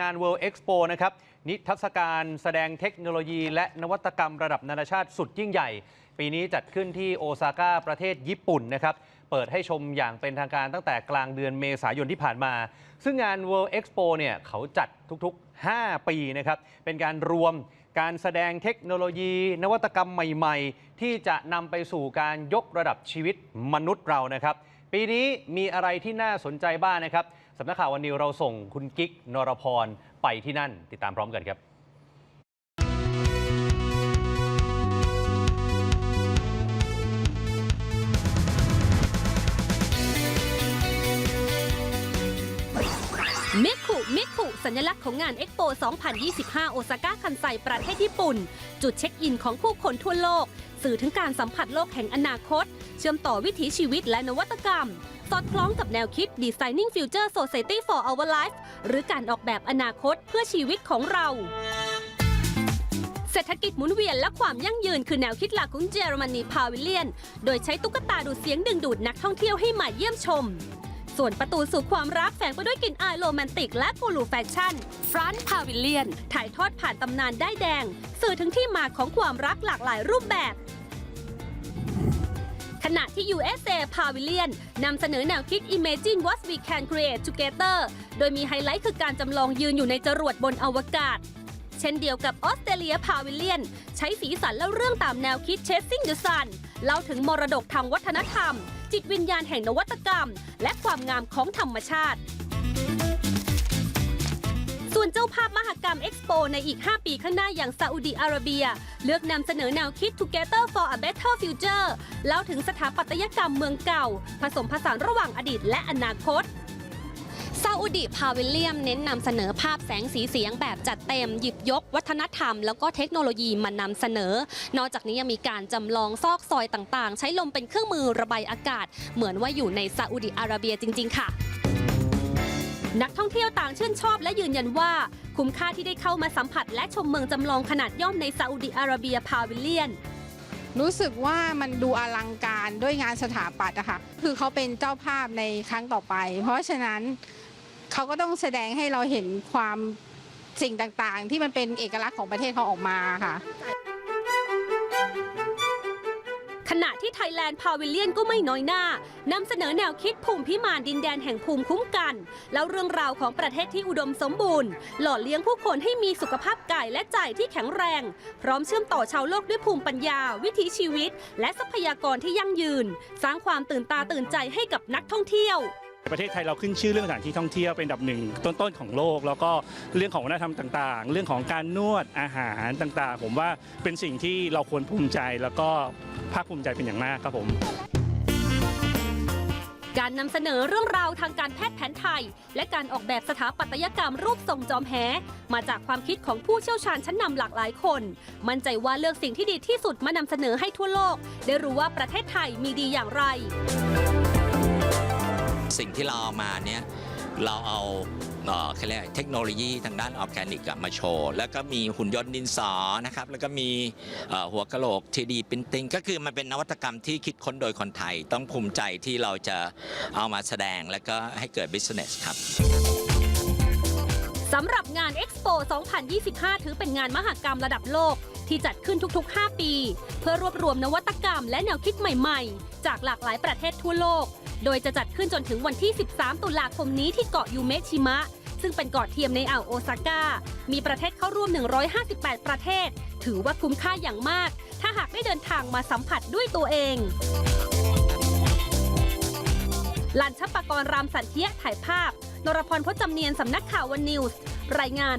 งาน World Expo นะครับ นิทรรศการแสดงเทคโนโลยี และนวัตกรรมระดับนานาชาติสุดยิ่งใหญ่ ปีนี้จัดขึ้นที่โอซาก้าประเทศญี่ปุ่นนะครับ เปิดให้ชมอย่างเป็นทางการตั้งแต่กลางเดือนเมษายนที่ผ่านมา ซึ่งงาน World Expo เนี่ยเขาจัดทุกๆ 5 ปีนะครับ เป็นการรวมการแสดงเทคโนโลยี นวัตกรรมใหม่ ๆ ที่จะนำไปสู่การยกระดับชีวิตมนุษย์เรานะครับ ปีนี้มีอะไรที่น่าสนใจบ้างนะครับสำนักข่าววันนิวเราส่งคุณกิ๊กนรพรไปที่นั่น ติดตามพร้อมกันครับ มิคุมิคุสัญลักษณ์ของงานเอ็กโป 2025 โอซาก้าคันไซประเทศญี่ปุ่น จุดเช็คอินของผู้คนทั่วโลก สื่อถึงการสัมผัสโลกแห่งอนาคต เชื่อมต่อวิถีชีวิตและนวัตกรรม สอดคล้องกับแนวคิด Designing Future Society for Our Life หรือการออกแบบอนาคตเพื่อชีวิตของเราเศรษฐกิจหมุนเวียนและความยั่งยืนคือแนวคิดหลักของเยอรมนีพาวิเลียน โดยใช้ตุ๊กตาดูดเสียงดึงดูดนักท่องเที่ยวให้มาเยี่ยมชม ส่วนประตูสู่ความรักแฝงไปด้วยกลิ่นอายโรแมนติกและกูรูแฟชั่นฟรานต์พาวิเลียน ถ่ายทอดผ่านตำนานได้แดง สื่อถึงที่มาของความรักหลากหลายรูปแบบ ขณะที่ USA Pavilion นำเสนอแนวคิด Imagine What We Can Create Together โดยมีไฮไลท์คือการจำลองยืนอยู่ในจรวดบนอวกาศ เช่นเดียวกับออสเตรเลียพาวิเลียน ใช้สีสันและเรื่องตามแนวคิด Chasing the Sun เล่าถึงมรดกทางวัฒนธรรม จิตวิญญาณแห่งนวัตกรรม และความงามของธรรมชาติ ส่วนเจ้าภาพมหกรรมเอ็กซ์โปในอีก 5 ปีข้างหน้าอย่างซาอุดีอาระเบีย เลือกนำเสนอแนวคิด Together for a Better Future เล่าถึงสถาปัตยกรรมเมืองเก่า ผสมผสานระหว่างอดีตและอนาคต อุดิพาวิลเลียมเน้นนำเสนอภาพแสงสีเสียงแบบจัดเต็มหยิบยกวัฒนธรรม แล้วก็เทคโนโลยีมานำเสนอ นอกจากนี้ยังมีการจำลองซอกซอยต่างๆ ใช้ลมเป็นเครื่องมือระบายอากาศ เหมือนว่าอยู่ในซาอุดิอาระเบียจริง ๆ ค่ะนักท่องเที่ยวต่างชื่นชอบและยืนยันว่า คุ้มค่าที่ได้เข้ามาสัมผัส และชมเมืองจำลองขนาดย่อมในซาอุดิอาระเบียพาวิลเลียน รู้สึกว่ามันดูอลังการด้วยงานสถาปัตย์อะคะคือเขาเป็นเจ้าภาพในครั้งต่อไป เพราะฉะนั้น เขาก็ต้องแสดงให้เราเห็นความสิ่งต่างๆ ที่มันเป็นเอกลักษณ์ของประเทศเขาออกมาค่ะ ขณะที่ไทยแลนด์พาวิลเลียนก็ไม่น้อยหน้านำเสนอแนวคิดภูมิพิมานดินแดนแห่งภูมิคุ้มกัน แล้วเรื่องราวของประเทศที่อุดมสมบูรณ์ หล่อเลี้ยงผู้คนให้มีสุขภาพกายและใจที่แข็งแรง พร้อมเชื่อมต่อชาวโลกด้วยภูมิปัญญา วิถีชีวิต และทรัพยากรที่ยั่งยืน สร้างความตื่นตาตื่นใจให้กับนักท่องเที่ยว ประเทศไทยเราขึ้นชื่อเรื่องสถานที่ท่องเที่ยวเป็นอันดับหนึ่งต้นๆของโลก แล้วก็เรื่องของวัฒนธรรมต่างๆ เรื่องของการนวดอาหารต่างๆ ผมว่าเป็นสิ่งที่เราควรภูมิใจแล้วก็ภาคภูมิใจเป็นอย่างมากครับผม การนำเสนอเรื่องราวทางการแพทย์แผนไทย และการออกแบบสถาปัตยกรรมรูปทรงจอมแหมาจากความคิดของผู้เชี่ยวชาญชั้นนำหลากหลายคน มั่นใจว่าเลือกสิ่งที่ดีที่สุดมานำเสนอให้ทั่วโลก ได้รู้ว่าประเทศไทยมีดีอย่างไร สิ่งที่เราเอามาเนี่ยเราเอาเขาเรียกเทคโนโลยีทางด้านออร์แกนิกมาโชว์ แล้วก็มีหุ่นยนต์ดินสอนะครับ แล้วก็มีหัวกะโหลก 3D Printing ก็คือมันเป็นนวัตกรรมที่คิดค้นโดยคนไทย ต้องภูมิใจที่เราจะเอามาแสดงแล้วก็ให้เกิด business ครับสำหรับงาน Expo 2025 ถือเป็นงานมหกรรมระดับโลกที่จัดขึ้นทุกๆ 5 ปี เพื่อรวบรวมนวัตกรรมและแนวคิดใหม่ๆ จากหลากหลายประเทศทั่วโลก โดยจะจัดขึ้นจนถึงวันที่ 13 ตุลาคมนี้ที่เกาะยูเมชิมะ ซึ่งเป็นเกาะเทียมในอ่าวโอซาก้า มีประเทศเข้าร่วม 158 ประเทศ ถือว่าคุ้มค่าอย่างมาก ถ้าหากได้เดินทางมาสัมผัสด้วยตัวเองลันชปกรณ์รามสันเทียถ่ายภาพ นรพรพจำเนียนสำนักข่าววันนิวส์ รายงาน